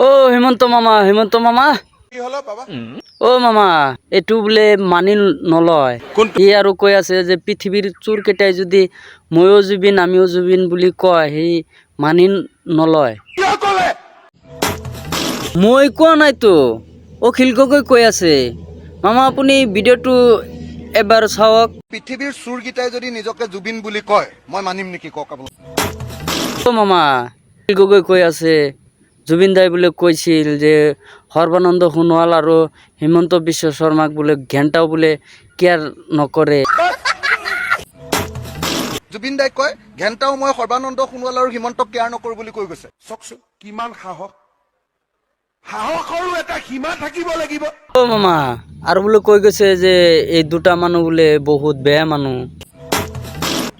ও হেমন্ত মামা হেমন্ত মামা। ও মামা এইটো বোলে মানি নলয়? সি আৰু কৈ আছে যে পৃথিৱীৰ চোৰ কেইটাই যদি ময়ো জুবিন আমিও জুবিন বুলি কয় সি মানি নলয়। মই কোৱা নাইতো অখিল গগৈ কৈ আছে। মামা আপুনি ভিডিঅ'টো এবাৰ চাওক পৃথিৱীৰ চোৰকেইটাই যদি নিজকে জুবিন বুলি কয় মই মানিম নেকি কওক আপোনাক অ মামা অখিল গগৈ কৈ আছে। জুবিন দাই বোলে কৈছিল যে সৰ্বানন্দ সোণোৱাল আৰু হিমন্ত বিশ্ব শৰ্মাক বোলে ঘেণ্টাও বোলে কেয়াৰ নকৰে জুবিন দাই কয় ঘেণ্টাও মই সৰ্বানন্দ সোণোৱাল আৰু হিমন্তক কেয়াৰ নকৰোঁ বুলি কৈ গৈছে। চাওকচোন কিমান সাহস। সাহসৰো এটা সীমা থাকিব লাগিব। অ মামা আৰু বোলে কৈ গৈছে যে এই দুটা মানুহ বোলে বহুত বেয়া মানুহ।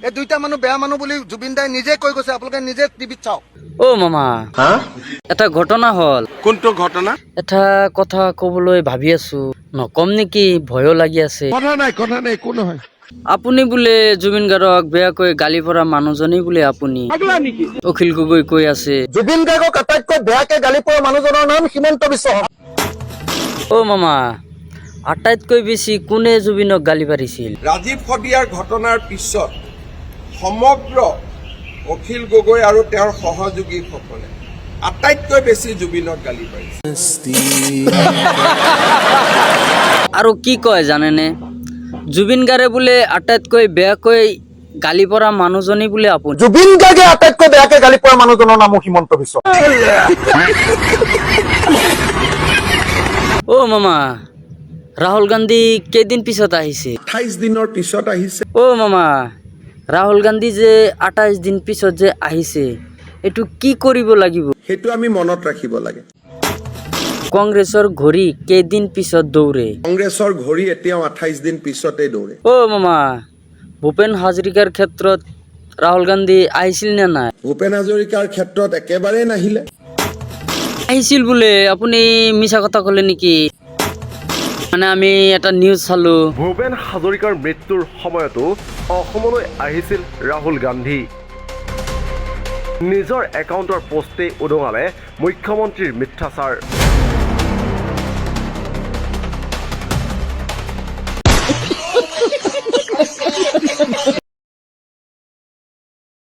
এই দুইটা মানুহ বেয়া মানুহ বুলি জুবিন দাই নিজে কৈ গৈছে আপোনালোকে নিজে টিভিত চাওক। অ মামা। এটা ঘটনা হ'ল। কোনটো ঘটনা? এটা কথা ক'বলৈ ভাবি আছো। নকম নেকি? ভয়ো লাগি আছে। কথা নাই কথা নাই একো নহয়। আপুনি বোলে জুবিন গাৰ্গক বেয়াকৈ গালি পৰা মানুহজনেই বোলে আপুনি। অখিল গগৈ কৈ আছে। জুবিন গাৰ্গক আটাইতকৈ বেয়াকে গালি পৰা মানুহজনৰ নাম হিমন্ত বিশ্ব অ মামা আটাইতকৈ বেছি কোনে জুবিনক গালি পাৰিছিল? ৰাজীৱ সদিয়াৰ ঘটনাৰ পিছত সমগ্ৰ অখিল গগৈ আৰু তেওঁৰ সহযোগীসকলে আটাইতকৈ বেছি জুবিনক গালি পাৰিছে। আৰু কি কয় জানেনে? জুবিন গাৰ্গে বোলে আটাইতকৈ বেয়াকৈ গালি পৰা মানুহজনী বোলে আপুনি। জুবিন গাৰ্গে আটাইতকৈ বেয়াকে গালি পৰা মানুহজনৰ নামো হিমন্ত বিশ্ব। অ মামা ৰাহুল গান্ধী কেইদিন পিছত আহিছে? আঠাইছ দিনৰ পিছত আহিছে। অ মামা ৰাহুল গান্ধী যে আঠাইছ দিন পিছত যে আহিছে এইটো কি কৰিব লাগিব? সেইটো আমি মনত ৰাখিব লাগে। কংগ্ৰেছৰ ঘড়ী কেইদিন পিছত দৌৰে? কংগ্ৰেছৰ ঘড়ী এতিয়াও আঠাইছ দিন পিছতেই দৌৰে। অ মামা ভূপেন হাজৰিকাৰ ক্ষেত্ৰত ৰাহুল গান্ধী আহিছিল নে নাই? ভূপেন হাজৰিকাৰ ক্ষেত্ৰত একেবাৰেই নাহিলে। আহিছিল বোলে আপুনি মিছা কথা ক'লে নেকি? মানে আমি এটা নিউজ চালো। ভূপেন হাজৰিকাৰ মৃত্যুৰ সময়তো অসমলৈ আহিছিল ৰাহুল গান্ধী। নিজৰ একাউণ্টৰ পষ্টেই উদঙালে মুখ্যমন্ত্ৰীৰ মিথ্যাচাৰ।